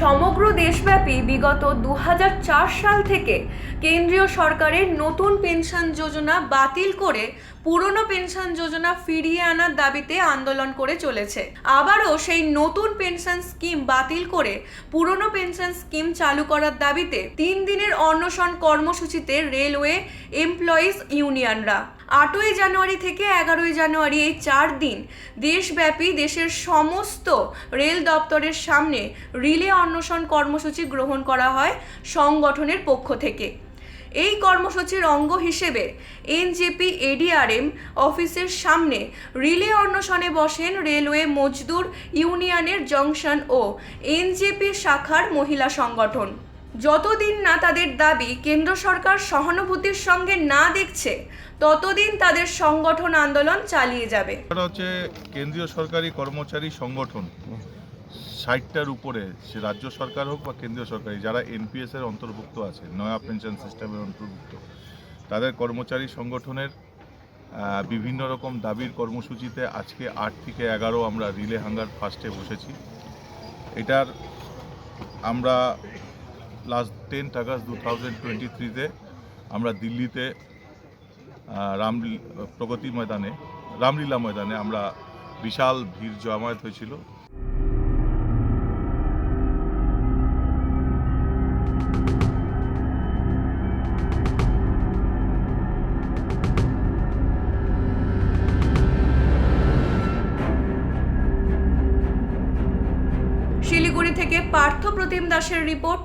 সমগ্র দেশব্যাপী বিগত দু হাজার চার সাল থেকে কেন্দ্রীয় সরকারের নতুন পেনশন যোজনা বাতিল করে পুরনো পেনশন যোজনা ফিরিয়ে আনার দাবিতে আন্দোলন করে চলেছে। আবারও সেই নতুন পেনশন স্কিম বাতিল করে পুরনো পেনশন স্কিম চালু করার দাবিতে তিন দিনের অনশন কর্মসূচিতে রেলওয়ে এমপ্লয়িজ ইউনিয়নরা। আটই জানুয়ারি থেকে এগারোই জানুয়ারি এই চার দিন দেশব্যাপী দেশের সমস্ত রেল দপ্তরের সামনে রিলে অন্বেষণ কর্মসূচি গ্রহণ করা হয় সংগঠনের পক্ষ থেকে। এই কর্মসূচির অঙ্গ হিসেবে এনজেপি এডিআরএম অফিসের সামনে রিলে অন্বেষণে বসেন রেলওয়ে মজদুর ইউনিয়নের জংশন ও এনজেপি শাখার মহিলা সংগঠন। যতদিন না তাদের দাবি কেন্দ্র সরকার সহানুভূতির সঙ্গে না দেখছে, ততদিন তাদের সংগঠন আন্দোলন চালিয়ে যাবে। হচ্ছে কেন্দ্রীয় সরকারি কর্মচারী সংগঠন। ষাটটার উপরে, সে রাজ্য সরকার হোক বা কেন্দ্রীয় সরকারি, যারা এনপিএস এর অন্তর্ভুক্ত আছে, নয়া পেনশন সিস্টেমের অন্তর্ভুক্ত, তাদের কর্মচারী সংগঠনের বিভিন্ন রকম দাবির কর্মসূচিতে আজকে আট থেকে এগারো আমরা রিলে হাঙ্গার ফার্স্টে বসেছি। এটার আমরা last ten August two thousand twenty থ্রিতে আমরা দিল্লিতে রাম, প্রগতি ময়দানে, রামলীলা ময়দানে আমরা বিশাল ভিড় জমায়েত হয়েছিল। শিলিগুড়ি থেকে পার্থ প্রতিম দাসের report